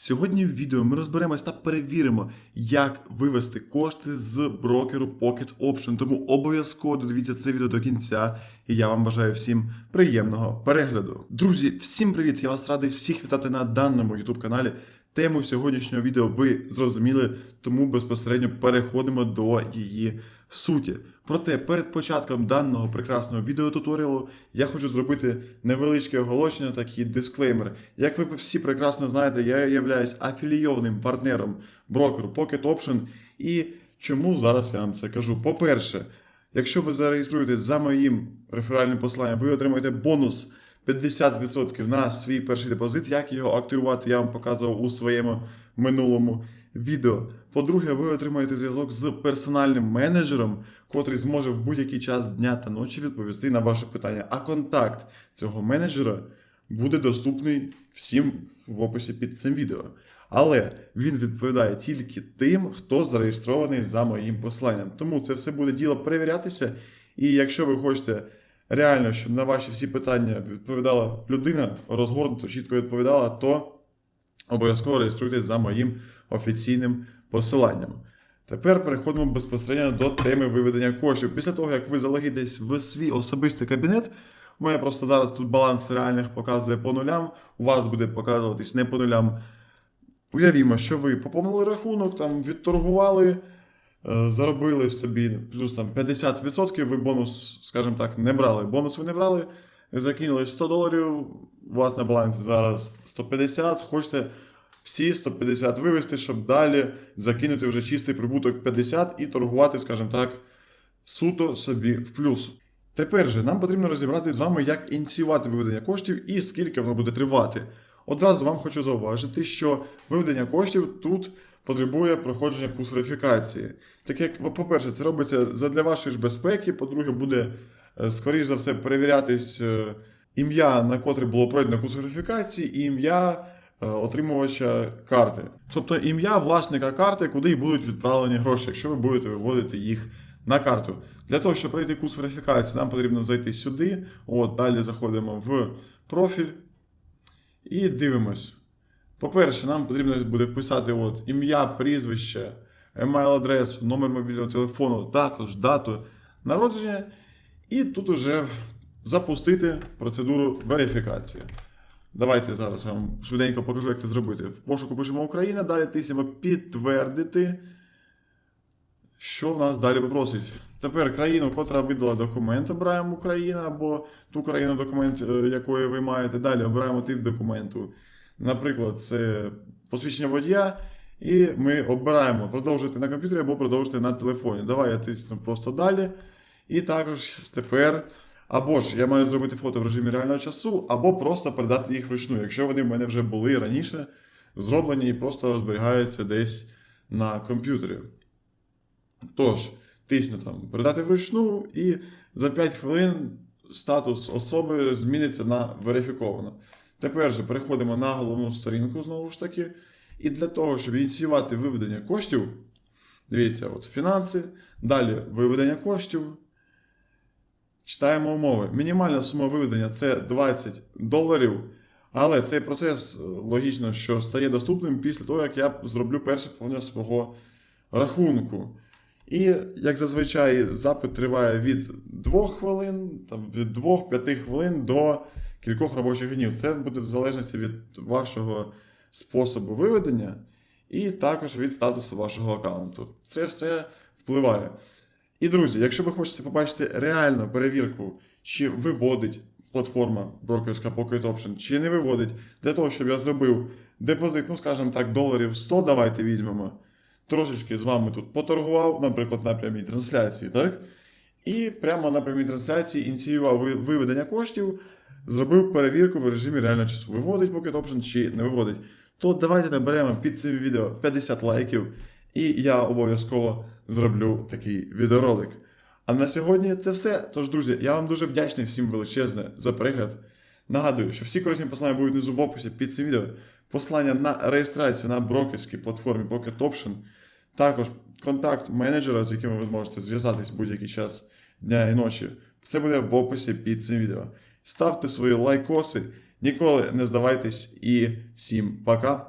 Сьогодні в відео ми розберемось та перевіримо, як вивести кошти з брокеру Pocket Option. Тому обов'язково додивіться це відео до кінця, і я вам бажаю всім приємного перегляду. Друзі, всім привіт! Я вас радий всіх вітати на даному youtube каналі. Тему сьогоднішнього відео ви зрозуміли, тому безпосередньо переходимо до її суті. Проте перед початком даного прекрасного відеотуторіалу я хочу зробити невеличке оголошення, такий дисклеймер. Як ви всі прекрасно знаєте, я являюсь афілійованим партнером брокеру Pocket Option. І чому зараз я вам це кажу? По-перше, якщо ви зареєструєтесь за моїм реферальним посиланням, ви отримаєте бонус 50% на свій перший депозит. Як його активувати, я вам показував у своєму минулому відео. По-друге, ви отримаєте зв'язок з персональним менеджером, котрий зможе в будь-який час дня та ночі відповісти на ваше питання. А контакт цього менеджера буде доступний всім в описі під цим відео. Але він відповідає тільки тим, хто зареєстрований за моїм посиланням. Тому це все буде діло перевірятися. І якщо ви хочете реально, щоб на ваші всі питання відповідала людина, розгорнуто, чітко відповідала, то обов'язково реєструйтесь за моїм офіційним посиланням. Тепер переходимо безпосередньо до теми виведення коштів. Після того, як ви залогітесь в свій особистий кабінет, у мене просто зараз тут баланс реальних показує по нулям, у вас буде показуватись не по нулям. Уявімо, що ви поповнили рахунок, там відторгували, заробили собі плюс там 50%, ви бонус, скажімо так, не брали. Бонус ви не брали, закинули 100 доларів, у вас на балансі зараз 150, хочете всі 150 вивести, щоб далі закинути вже чистий прибуток 50 і торгувати, скажімо так, суто собі в плюс. Тепер же нам потрібно розібрати з вами, як ініціювати виведення коштів і скільки воно буде тривати. Одразу вам хочу зауважити, що виведення коштів тут потребує проходження курсу верифікації. Так як, по-перше, це робиться для вашої ж безпеки, по-друге, буде, е, скоріш за все, перевірятись е, ім'я, на котре було пройдено курс верифікації, і ім'я е, отримувача карти. Тобто ім'я власника карти, куди й будуть відправлені гроші, якщо ви будете виводити їх на карту. Для того, щоб пройти курс верифікації, нам потрібно зайти сюди. От, далі заходимо в профіль і дивимось. По-перше, нам потрібно буде вписати от, ім'я, прізвище, емейл-адрес, номер мобільного телефону, також дату народження. І тут уже запустити процедуру верифікації. Давайте зараз вам швиденько покажу, як це зробити. В пошуку пишемо Україна, далі тиснемо підтвердити. Що в нас далі попросить? Тепер країну, котра видала документ, обираємо Україна або ту країну, документ е, якої ви маєте. Далі обираємо тип документу. Наприклад, це посвідчення водія. І ми обираємо продовжити на комп'ютері або продовжити на телефоні. Давай я тисну просто далі. І також тепер. Або ж я маю зробити фото в режимі реального часу, або просто передати їх вручну, якщо вони в мене вже були раніше зроблені і просто зберігаються десь на комп'ютері. Тож, тисну там передати вручну, і за 5 хвилин статус особи зміниться на верифіковано. Тепер же переходимо на головну сторінку знову ж таки. І для того, щоб ініціювати виведення коштів, дивіться, от фінанси, далі виведення коштів. Читаємо умови. Мінімальна сума виведення це 20 доларів. Але цей процес е, логічно, що стає доступним після того, як я зроблю перше поповнення свого рахунку. І, як зазвичай, запит триває від 2 хвилин, там, від 2-5 хвилин до кількох робочих днів. Це буде в залежності від вашого способу виведення і також від статусу вашого аккаунту. Це все впливає. І, друзі, якщо ви хочете побачити реальну перевірку, чи виводить платформа брокерська Pocket Option, чи не виводить, для того, щоб я зробив депозит, ну, скажімо так, доларів 100, давайте візьмемо. Трошечки з вами тут поторгував, наприклад, на прямій трансляції, так? І прямо на прямій трансляції ініціював виведення коштів, зробив перевірку в режимі реального часу. Виводить Pocket Option чи не виводить. То давайте наберемо під цим відео 50 лайків, і я обов'язково зроблю такий відеоролик. А на сьогодні це все. Тож, друзі, я вам дуже вдячний всім величезне за перегляд. Нагадую, що всі корисні посилання будуть внизу в описі під цим відео. Посилання на реєстрацію на брокерській платформі Pocket Option. Також контакт менеджера, з яким ви зможете зв'язатись будь-який час дня і ночі. Все буде в описі під цим відео. Ставте свої лайкоси, ніколи не здавайтесь і всім пока.